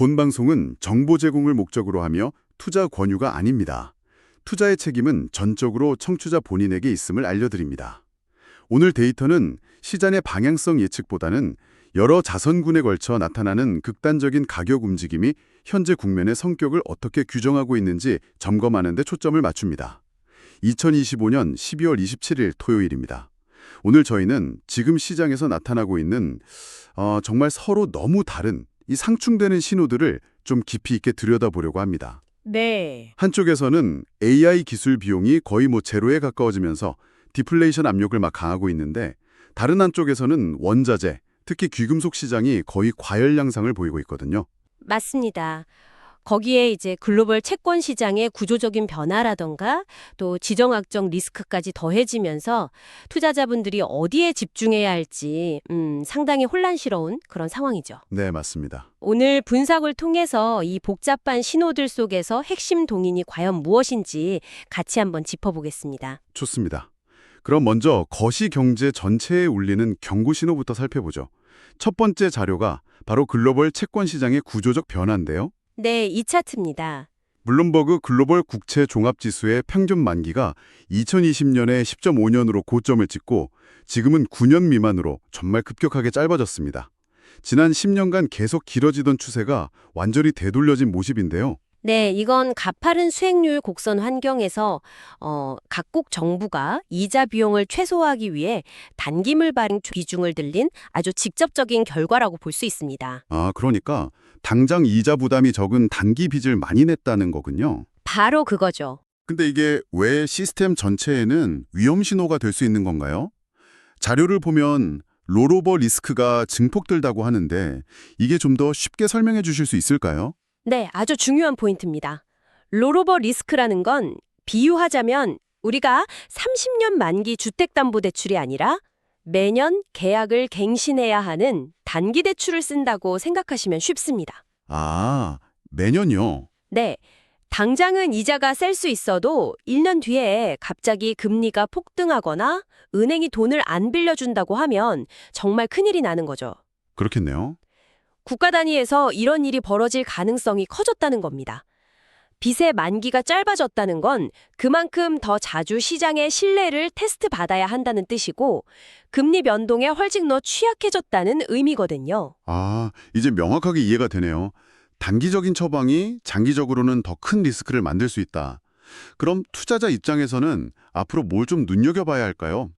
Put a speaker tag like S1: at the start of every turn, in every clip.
S1: 본 방송은 정보 제공을 목적으로 하며 투자 권유가 아닙니다. 투자의 책임은 전적으로 청취자 본인에게 있음을 알려드립니다. 오늘 데이터는 시장의 방향성 예측보다는 여러 자선군에 걸쳐 나타나는 극단적인 가격 움직임이 현재 국면의 성격을 어떻게 규정하고 있는지 점검하는 데 초점을 맞춥니다. 2025년 12월 27일 토요일입니다. 오늘 저희는 지금 시장에서 나타나고 있는 어, 정말 서로 너무 다른 이 상충되는 신호들을 좀 깊이 있게 들여다보려고 합니다.
S2: 네.
S1: 한쪽에서는 AI 기술 비용이 거의 뭐 제로에 가까워지면서 디플레이션 압력을 막 강하고 있는데 다른 한쪽에서는 원자재, 특히 귀금속 시장이 거의 과열 양상을 보이고 있거든요.
S2: 맞습니다. 거기에 이제 글로벌 채권 시장의 구조적인 변화라던가 또 지정학적 리스크까지 더해지면서 투자자분들이 어디에 집중해야 할지 음, 상당히 혼란스러운 그런 상황이죠.
S1: 네, 맞습니다.
S2: 오늘 분석을 통해서 이 복잡한 신호들 속에서 핵심 동인이 과연 무엇인지 같이 한번 짚어보겠습니다.
S1: 좋습니다. 그럼 먼저 거시 경제 전체에 울리는 경고 신호부터 살펴보죠. 첫 번째 자료가 바로 글로벌 채권 시장의 구조적 변화인데요.
S2: 네, 이 차트입니다.
S1: 블룸버그 글로벌 국채 종합지수의 평균 만기가 2020년에 10.5년으로 고점을 찍고 지금은 9년 미만으로 정말 급격하게 짧아졌습니다. 지난 10년간 계속 길어지던 추세가 완전히 되돌려진 모습인데요.
S2: 네, 이건 가파른 수익률 곡선 환경에서 어, 각국 정부가 이자 비용을 최소화하기 위해 단기물 발행 비중을 늘린 아주 직접적인 결과라고 볼 수 있습니다.
S1: 아, 그러니까 당장 이자 부담이 적은 단기 빚을 많이 냈다는 거군요.
S2: 바로 그거죠.
S1: 근데 이게 왜 시스템 전체에는 위험 신호가 될 수 있는 건가요? 자료를 보면 롤오버 리스크가 증폭들다고 하는데 이게 좀 더 쉽게 설명해 주실 수 있을까요?
S2: 네, 아주 중요한 포인트입니다. 롤오버 리스크라는 건 비유하자면 우리가 30년 만기 주택담보대출이 아니라 매년 계약을 갱신해야 하는 단기 대출을 쓴다고 생각하시면 쉽습니다.
S1: 아, 매년요.
S2: 네. 당장은 이자가 셀 수 있어도 1년 뒤에 갑자기 금리가 폭등하거나 은행이 돈을 안 빌려준다고 하면 정말 큰일이 나는 거죠.
S1: 그렇겠네요.
S2: 국가 단위에서 이런 일이 벌어질 가능성이 커졌다는 겁니다. 빚의 만기가 짧아졌다는 건 그만큼 더 자주 시장의 신뢰를 테스트 받아야 한다는 뜻이고 금리 변동에 훨씬 더 취약해졌다는 의미거든요.
S1: 아, 이제 명확하게 이해가 되네요. 단기적인 처방이 장기적으로는 더 큰 리스크를 만들 수 있다. 그럼 투자자 입장에서는 앞으로 뭘 좀 눈여겨봐야 할까요?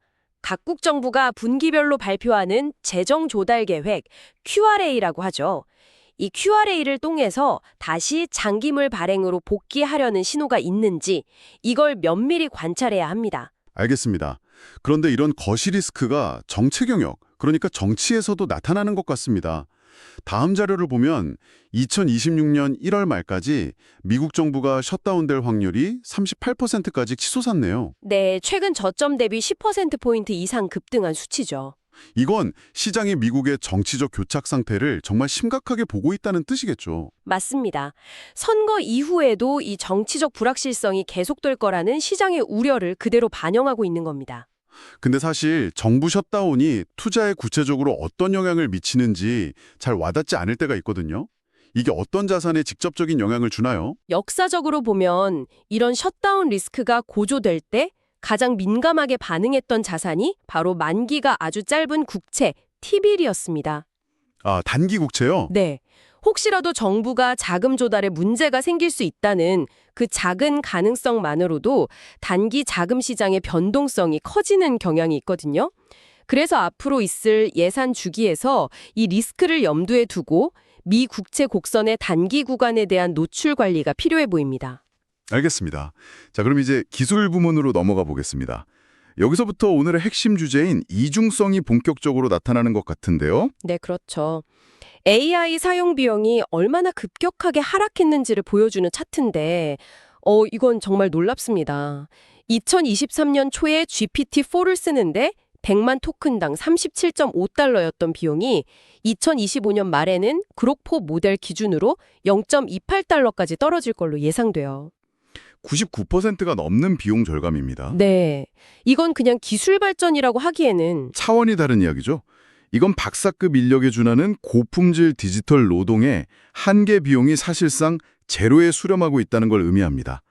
S2: 각국 정부가 분기별로 발표하는 재정 조달 계획 QRA라고 하죠. 이 QRA를 통해서 다시 장기물 발행으로 복귀하려는 신호가 있는지 이걸 면밀히 관찰해야 합니다.
S1: 알겠습니다. 그런데 이런 거시 리스크가 정책 영역, 그러니까 정치에서도 나타나는 것 같습니다. 다음 자료를 보면 2026년 1월 말까지 미국 정부가 셧다운될 확률이 38%까지 치솟았네요.
S2: 네, 최근 저점 대비 10%포인트 이상 급등한 수치죠.
S1: 이건 시장이 미국의 정치적 교착 상태를 정말 심각하게 보고 있다는 뜻이겠죠.
S2: 맞습니다. 선거 이후에도 이 정치적 불확실성이 계속될 거라는 시장의 우려를 그대로 반영하고 있는 겁니다.
S1: 근데 사실 정부 셧다운이 투자에 구체적으로 어떤 영향을 미치는지 잘 와닿지 않을 때가 있거든요. 이게 어떤 자산에 직접적인 영향을 주나요?
S2: 역사적으로 보면 이런 셧다운 리스크가 고조될 때 가장 민감하게 반응했던 자산이 바로 만기가 아주 짧은 국채, T빌이었습니다.
S1: 아, 단기 국채요?
S2: 네. 혹시라도 정부가 자금 조달에 문제가 생길 수 있다는 그 작은 가능성만으로도 단기 자금 시장의 변동성이 커지는 경향이 있거든요. 그래서 앞으로 있을 예산 주기에서 이 리스크를 염두에 두고 미 국채 곡선의 단기 구간에 대한 노출 관리가 필요해 보입니다.
S1: 알겠습니다. 자, 그럼 이제 기술 부문으로 넘어가 보겠습니다. 여기서부터 오늘의 핵심 주제인 이중성이 본격적으로 나타나는 것 같은데요.
S2: 네, 그렇죠. AI 사용 비용이 얼마나 급격하게 하락했는지를 보여주는 차트인데, 어, 이건 정말 놀랍습니다. 2023년 초에 GPT-4를 쓰는데 100만 토큰당 37.5달러였던 비용이 2025년 말에는 그록4 모델 기준으로 0.28달러까지 떨어질 걸로 예상돼요.
S1: 99%가 넘는 비용 절감입니다.
S2: 네. 이건 그냥 기술 발전이라고 하기에는
S1: 차원이 다른 이야기죠. 이건 박사급 인력에 준하는 고품질 디지털 노동의 한계 비용이 사실상 제로에 수렴하고 있다는 걸 의미합니다.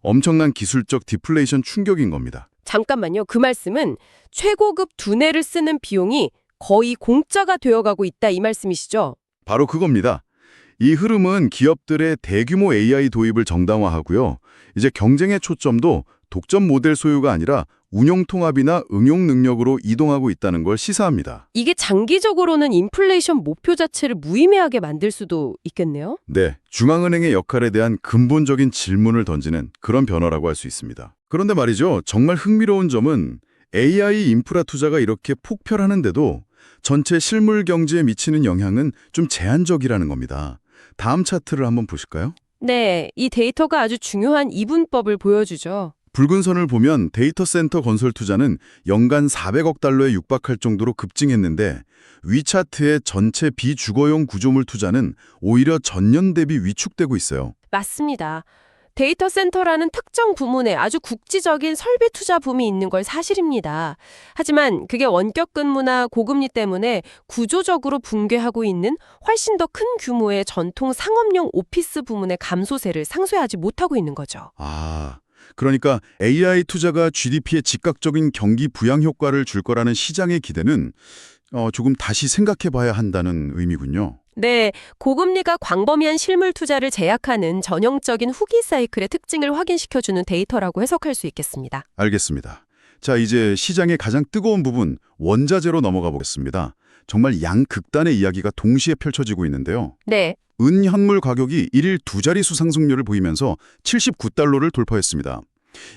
S1: 엄청난 기술적 디플레이션 충격인 겁니다.
S2: 잠깐만요. 그 말씀은 최고급 두뇌를 쓰는 비용이 거의 공짜가 되어가고 있다 이 말씀이시죠?
S1: 바로 그겁니다. 이 흐름은 기업들의 대규모 AI 도입을 정당화하고요. 이제 경쟁의 초점도 독점 모델 소유가 아니라 운용 통합이나 응용 능력으로 이동하고 있다는 걸 시사합니다.
S2: 이게 장기적으로는 인플레이션 목표 자체를 무의미하게 만들 수도 있겠네요.
S1: 네, 중앙은행의 역할에 대한 근본적인 질문을 던지는 그런 변화라고 할 수 있습니다. 그런데 말이죠. 정말 흥미로운 점은 AI 인프라 투자가 이렇게 폭발하는데도 전체 실물 경제에 미치는 영향은 좀 제한적이라는 겁니다. 다음 차트를 한번 보실까요?
S2: 네, 이 데이터가 아주 중요한 이분법을 보여주죠.
S1: 붉은 선을 보면 데이터 센터 건설 투자는 연간 400억 달러에 육박할 정도로 급증했는데 위차트의 전체 비주거용 구조물 투자는 오히려 전년 대비 위축되고 있어요.
S2: 맞습니다. 데이터 센터라는 특정 부문에 아주 국지적인 설비 투자 붐이 있는 걸 사실입니다. 하지만 그게 원격 근무나 고금리 때문에 구조적으로 붕괴하고 있는 훨씬 더 큰 규모의 전통 상업용 오피스 부문의 감소세를 상쇄하지 못하고 있는 거죠.
S1: 아, 그러니까 AI 투자가 GDP에 즉각적인 경기 부양 효과를 줄 거라는 시장의 기대는 어, 조금 다시 생각해 봐야 한다는 의미군요.
S2: 네, 고금리가 광범위한 실물 투자를 제약하는 전형적인 후기 사이클의 특징을 확인시켜주는 데이터라고 해석할 수 있겠습니다.
S1: 알겠습니다. 자, 이제 시장의 가장 뜨거운 부분, 원자재로 넘어가 보겠습니다. 정말 양극단의 이야기가 동시에 펼쳐지고 있는데요.
S2: 네,
S1: 은 현물 가격이 일일 두 자릿수 상승률을 보이면서 79달러를 돌파했습니다.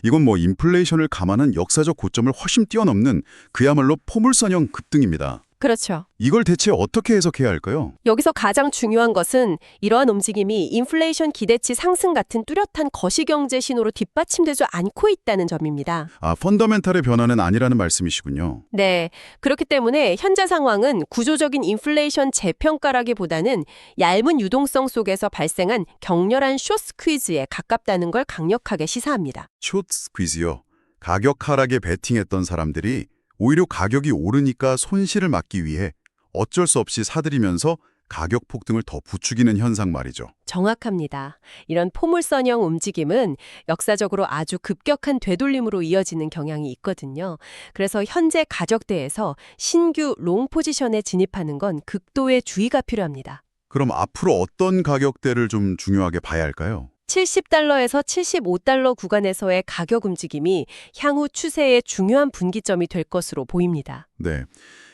S1: 이건 뭐 인플레이션을 감안한 역사적 고점을 훨씬 뛰어넘는 그야말로 포물선형 급등입니다.
S2: 그렇죠.
S1: 이걸 대체 어떻게 해석해야 할까요?
S2: 여기서 가장 중요한 것은 이러한 움직임이 인플레이션 기대치 상승 같은 뚜렷한 거시경제 신호로 뒷받침되지 않고 있다는 점입니다.
S1: 아, 펀더멘탈의 변화는 아니라는 말씀이시군요.
S2: 네. 그렇기 때문에 현재 상황은 구조적인 인플레이션 재평가라기보다는 얇은 유동성 속에서 발생한 격렬한 쇼 스퀴즈에 가깝다는 걸 강력하게 시사합니다.
S1: 숏 스퀴즈요. 가격 하락에 베팅했던 사람들이 오히려 가격이 오르니까 손실을 막기 위해 어쩔 수 없이 사들이면서 가격 폭등을 더 부추기는 현상 말이죠.
S2: 정확합니다. 이런 포물선형 움직임은 역사적으로 아주 급격한 되돌림으로 이어지는 경향이 있거든요. 그래서 현재 가격대에서 신규 롱 포지션에 진입하는 건 극도의 주의가 필요합니다.
S1: 그럼 앞으로 어떤 가격대를 좀 중요하게 봐야 할까요?
S2: 70달러에서 75달러 구간에서의 가격 움직임이 향후 추세의 중요한 분기점이 될 것으로 보입니다.
S1: 네.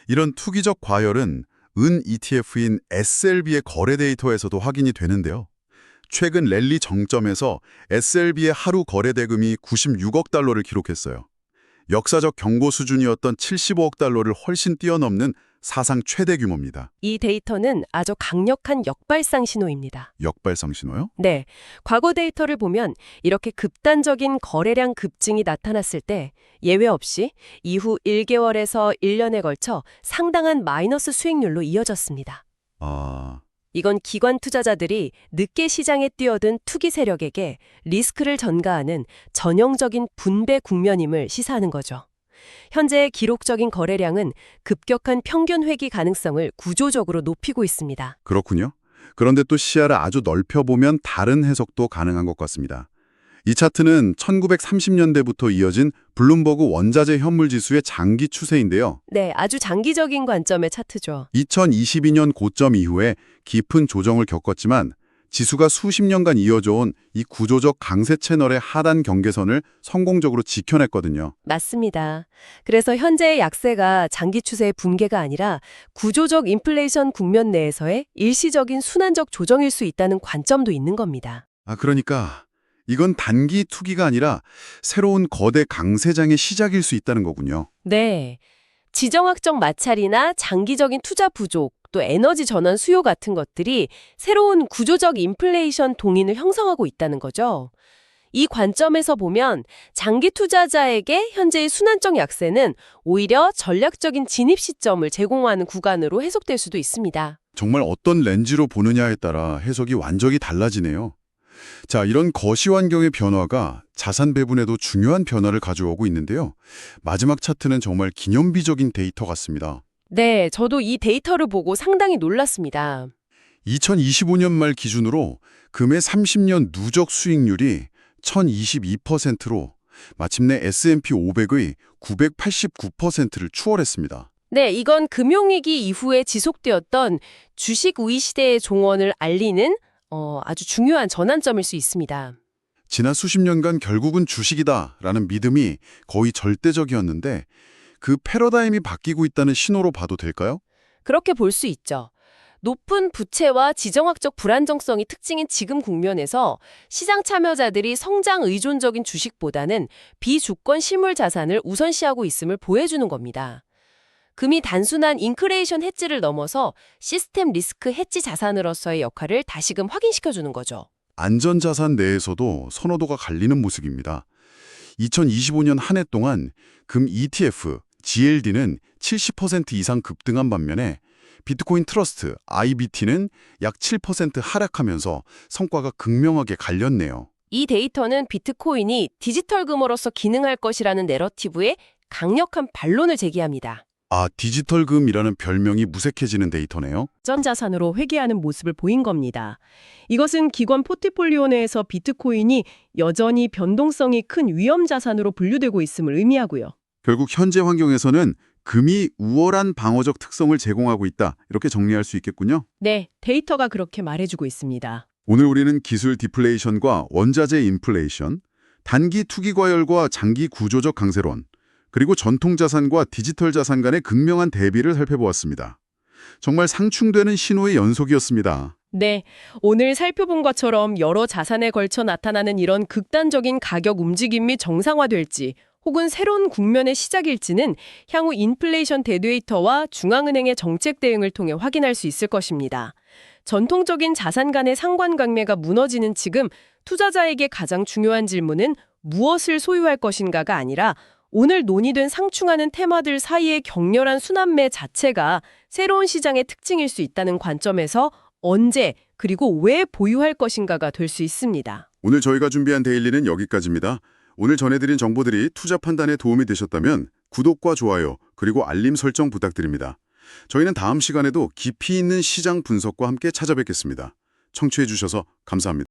S1: 이런 투기적 과열은 은 ETF인 SLB의 거래 데이터에서도 확인이 되는데요. 최근 랠리 정점에서 SLB의 하루 거래 대금이 96억 달러를 기록했어요. 역사적 경고 수준이었던 75억 달러를 훨씬 뛰어넘는 사상 최대 규모입니다.
S2: 이 데이터는 아주 강력한 역발상 신호입니다.
S1: 역발상 신호요?
S2: 네. 과거 데이터를 보면 이렇게 급단적인 거래량 급증이 나타났을 때 예외 없이 이후 1개월에서 1년에 걸쳐 상당한 마이너스 수익률로 이어졌습니다.
S1: 아,
S2: 이건 기관 투자자들이 늦게 시장에 뛰어든 투기 세력에게 리스크를 전가하는 전형적인 분배 국면임을 시사하는 거죠. 현재의 기록적인 거래량은 급격한 평균 회귀 가능성을 구조적으로 높이고 있습니다.
S1: 그렇군요. 그런데 또 시야를 아주 넓혀보면 다른 해석도 가능한 것 같습니다. 이 차트는 1930년대부터 이어진 블룸버그 원자재 현물 지수의 장기 추세인데요.
S2: 네, 아주 장기적인 관점의 차트죠.
S1: 2022년 고점 이후에 깊은 조정을 겪었지만 지수가 수십 년간 이어져온 이 구조적 강세 채널의 하단 경계선을 성공적으로 지켜냈거든요.
S2: 맞습니다. 그래서 현재의 약세가 장기 추세의 붕괴가 아니라 구조적 인플레이션 국면 내에서의 일시적인 순환적 조정일 수 있다는 관점도 있는 겁니다.
S1: 아, 그러니까 이건 단기 투기가 아니라 새로운 거대 강세장의 시작일 수 있다는 거군요.
S2: 네. 지정학적 마찰이나 장기적인 투자 부족, 또 에너지 전환 수요 같은 것들이 새로운 구조적 인플레이션 동인을 형성하고 있다는 거죠. 이 관점에서 보면 장기 투자자에게 현재의 순환적 약세는 오히려 전략적인 진입 시점을 제공하는 구간으로 해석될 수도 있습니다.
S1: 정말 어떤 렌즈로 보느냐에 따라 해석이 완전히 달라지네요. 자, 이런 거시 환경의 변화가 자산 배분에도 중요한 변화를 가져오고 있는데요. 마지막 차트는 정말 기념비적인 데이터 같습니다.
S2: 네, 저도 이 데이터를 보고 상당히 놀랐습니다.
S1: 2025년 말 기준으로 금의 30년 누적 수익률이 1022%로 마침내 S&P 500의 989%를 추월했습니다.
S2: 네, 이건 금융위기 이후에 지속되었던 주식 우위 시대의 종언을 알리는 어, 아주 중요한 전환점일 수 있습니다.
S1: 지난 수십 년간 결국은 주식이다라는 믿음이 거의 절대적이었는데 그 패러다임이 바뀌고 있다는 신호로 봐도 될까요?
S2: 그렇게 볼 수 있죠. 높은 부채와 지정학적 불안정성이 특징인 지금 국면에서 시장 참여자들이 성장 의존적인 주식보다는 비주권 실물 자산을 우선시하고 있음을 보여주는 겁니다. 금이 단순한 인크레이션 해지를 넘어서 시스템 리스크 해지 자산으로서의 역할을 다시금 확인시켜주는 거죠.
S1: 안전자산 내에서도 선호도가 갈리는 모습입니다. 2025년 한 해 동안 금 ETF, GLD는 70% 이상 급등한 반면에 비트코인 트러스트, IBT는 약 7% 하락하면서 성과가 극명하게 갈렸네요.
S2: 이 데이터는 비트코인이 디지털 금으로서 기능할 것이라는 내러티브에 강력한 반론을 제기합니다.
S1: 아, 디지털 금이라는 별명이 무색해지는 데이터네요.
S3: 전자산으로 회귀하는 모습을 보인 겁니다. 이것은 기관 포트폴리오 내에서 비트코인이 여전히 변동성이 큰 위험 자산으로 분류되고 있음을 의미하고요.
S1: 결국 현재 환경에서는 금이 우월한 방어적 특성을 제공하고 있다. 이렇게 정리할 수 있겠군요.
S3: 네, 데이터가 그렇게 말해주고 있습니다.
S1: 오늘 우리는 기술 디플레이션과 원자재 인플레이션, 단기 투기 과열과 장기 구조적 강세론, 그리고 전통 자산과 디지털 자산 간의 극명한 대비를 살펴보았습니다. 정말 상충되는 신호의 연속이었습니다.
S3: 네, 오늘 살펴본 것처럼 여러 자산에 걸쳐 나타나는 이런 극단적인 가격 움직임이 정상화될지 혹은 새로운 국면의 시작일지는 향후 인플레이션 데이터와 중앙은행의 정책 대응을 통해 확인할 수 있을 것입니다. 전통적인 자산 간의 상관관계가 무너지는 지금 투자자에게 가장 중요한 질문은 무엇을 소유할 것인가가 아니라 오늘 논의된 상충하는 테마들 사이의 격렬한 순환매 자체가 새로운 시장의 특징일 수 있다는 관점에서 언제 그리고 왜 보유할 것인가가 될 수 있습니다.
S1: 오늘 저희가 준비한 데일리는 여기까지입니다. 오늘 전해드린 정보들이 투자 판단에 도움이 되셨다면 구독과 좋아요 그리고 알림 설정 부탁드립니다. 저희는 다음 시간에도 깊이 있는 시장 분석과 함께 찾아뵙겠습니다. 청취해 주셔서 감사합니다.